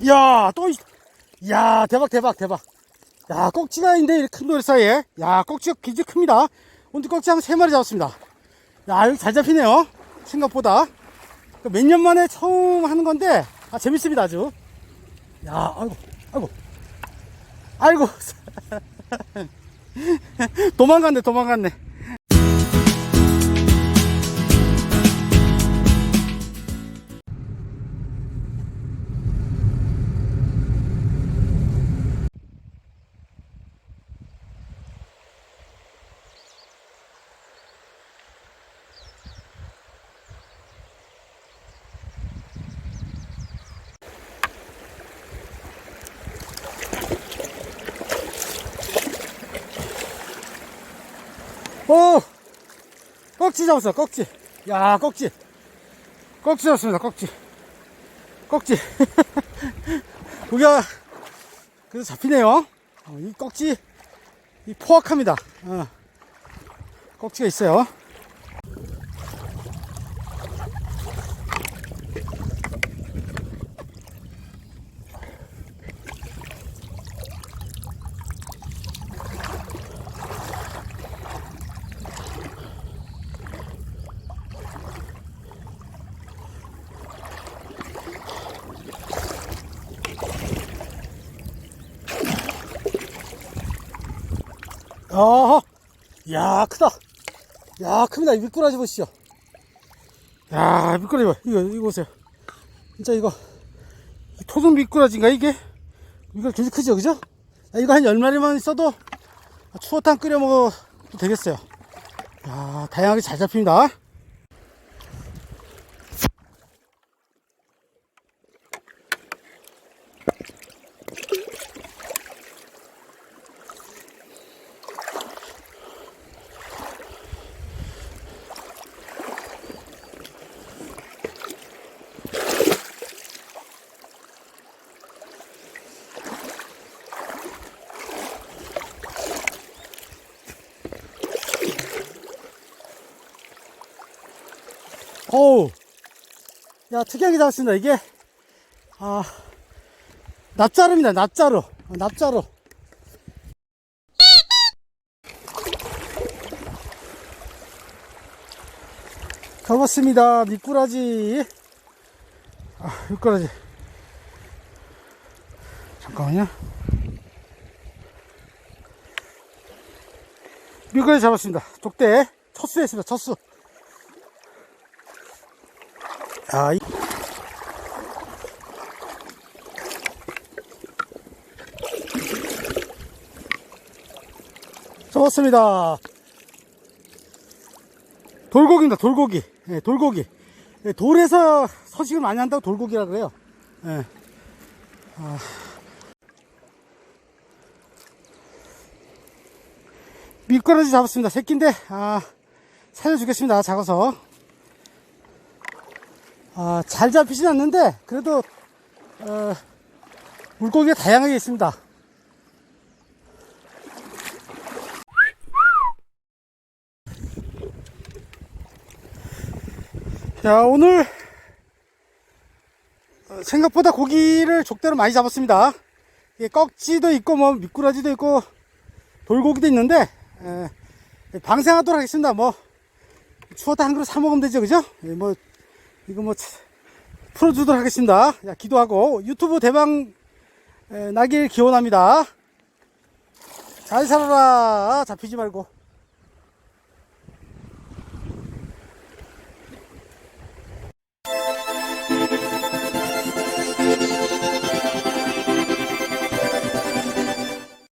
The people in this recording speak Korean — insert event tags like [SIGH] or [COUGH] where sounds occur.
이야, 또, 있- 이야, 대박, 대박, 대박. 야, 꼭지가 있는데, 이렇게 큰 돌 사이에. 야, 꼭지가 굉장히 큽니다. 오늘 꼭지 한세 마리 잡았습니다. 야, 여기 잘 잡히네요. 생각보다. 몇 년 만에 처음 하는 건데, 아, 재밌습니다, 아주. 야, 아이고, 아이고. 아이고. [LAUGHS] 도망갔네, 도망갔네. 오! 꺽지 잡았어, 꺽지. 야, 꺽지. 꺽지 잡았습니다, 꺽지. 꺽지. [LAUGHS] 고기가, 그래도 잡히네요. 어, 이 꺽지, 이 포악합니다. 어. 꺽지가 있어요. 어허. 야, 크다. 야, 큽니다. 이 미꾸라지 보시죠. 야, 미꾸라지 봐. 이거, 이거 보세요. 진짜 이거, 토종 미꾸라지인가, 이게? 이거 굉장히 크죠, 그죠? 야, 이거 한 10마리만 있어도 추어탕 끓여 먹어도 되겠어요. 야, 다양하게 잘 잡힙니다. 어우, 야, 특이하게 잡았습니다. 이게, 아, 납자루입니다. 납자루. 어, 납자루. 잡았습니다. 미꾸라지. 아, 미꾸라지. 잠깐만요. 미꾸라지 잡았습니다. 족대. 첫수 했습니다. 첫수. 아, 이... 좋습니다. 돌고기입니다, 돌고기. 예, 돌고기. 예, 돌에서 서식을 많이 한다고 돌고기라 그래요. 예. 아. 미꾸라지 잡았습니다. 새끼인데, 아, 살려주겠습니다. 작아서. 아, 잘 잡히진 않는데, 그래도, 어, 물고기가 다양하게 있습니다. 자, 오늘, 어, 생각보다 고기를 족대로 많이 잡았습니다. 꺽지도 있고, 뭐, 미꾸라지도 있고, 돌고기도 있는데, 에, 방생하도록 하겠습니다. 뭐, 추어다 한 그릇 사 먹으면 되죠, 그죠? 예, 뭐, 이거 뭐 차- 풀어주도록 하겠습니다. 야, 기도하고 유튜브 대박 에, 나길 기원합니다. 잘 살아라. 잡히지 말고.